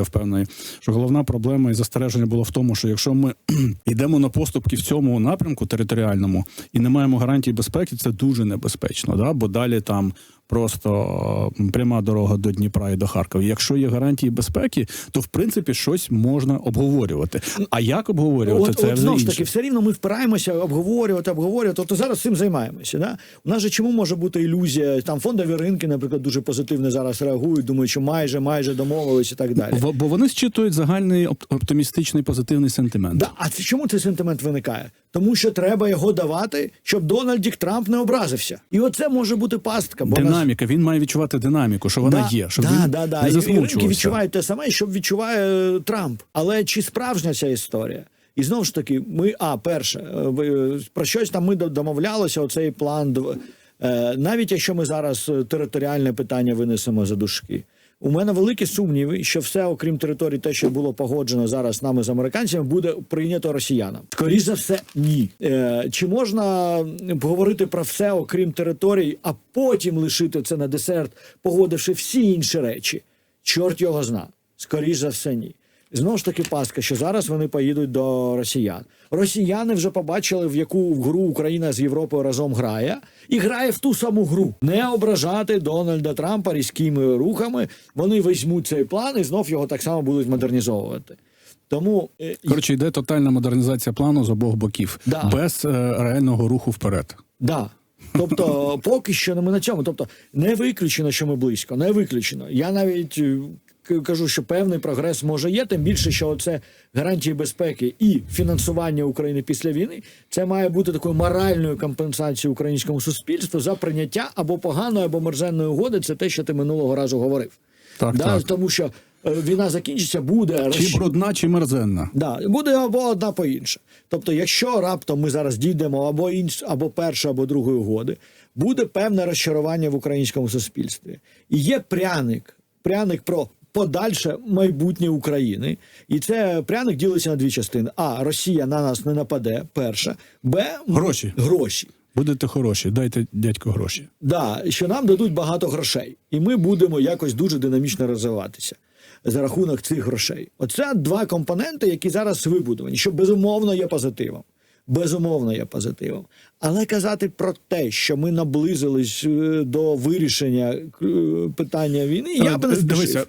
Я впевнений, що головна проблема і застереження було в тому, що якщо ми йдемо на поступки в цьому напрямку територіальному і не маємо гарантій безпеки, це дуже небезпечно. Да? Бо далі там просто пряма дорога до Дніпра і до Харкова. Якщо є гарантії безпеки, то в принципі щось можна обговорювати. А як обговорювати От, це от знову ж таки, все рівно ми впираємося обговорювати, обговорювати. Тобто зараз цим займаємося. Да? У нас же чому може бути ілюзія? Там фондові ринки, наприклад, дуже позитивно зараз реагують, думають, що майже майже домовились і так далі. В- Бо вони зчитують загальний оп- оптимістичний позитивний сентимент. Да, а це чому цей сентимент виникає? Тому що треба його давати, щоб Дональдік Трамп не образився. І оце може бути пастка. Бо нас- Динаміка, він має відчувати динаміку, що вона да, є, щоб да, він да, да. не І- І відчувають те саме, що відчуває е, Трамп. Але чи справжня ця історія? І знову ж таки, ми, а перше, е, ви- про щось там ми до- домовлялися. Оцей план. е, Навіть якщо ми зараз е, територіальне питання винесемо за дужки. У мене великі сумніви, що все, окрім території, те, що було погоджено зараз нами з американцями, буде прийнято росіянам. Скоріше за все, ні. Е, чи можна говорити про все, окрім територій, а потім лишити це на десерт, погодивши всі інші речі? Чорт його зна. Скоріше за все, ні. Знову ж таки, паска, що зараз вони поїдуть до росіян. Росіяни вже побачили, в яку гру Україна з Європою разом грає, і грає в ту саму гру. Не ображати Дональда Трампа різкими рухами. Вони візьмуть цей план і знов його так само будуть модернізовувати. Тому е, Коротше, йде тотальна модернізація плану з обох боків, Да. без е, реального руху вперед. Да. Тобто, поки що не ми на цьому. Тобто, не виключено, що ми близько, не виключено. Я навіть е, кажу, що певний прогрес може є, тим більше, що це гарантії безпеки і фінансування України після війни. Це має бути такою моральною компенсацією українському суспільству за прийняття або поганої, або мерзенної угоди. Це те, що ти минулого разу говорив. Так, да? так. Тому що е, війна закінчиться, буде Чи брудна, чи мерзенна. Да, буде або одна по інше. Тобто, якщо раптом ми зараз дійдемо або інш, або першої, або другої угоди, буде певне розчарування в українському суспільстві. І є пряник, пряник про подальше майбутнє України. І це пряник ділиться на дві частини: а Росія на нас не нападе. Перша, б Гроші. гроші. Будете хороші, дайте дядько гроші. Да, що нам дадуть багато грошей, і ми будемо якось дуже динамічно розвиватися за рахунок цих грошей. Оце два компоненти, які зараз вибудовані, що безумовно є позитивом. Безумовно є позитивом. Але казати про те, що ми наблизились е, до вирішення е, питання війни, я б не Е, спішив.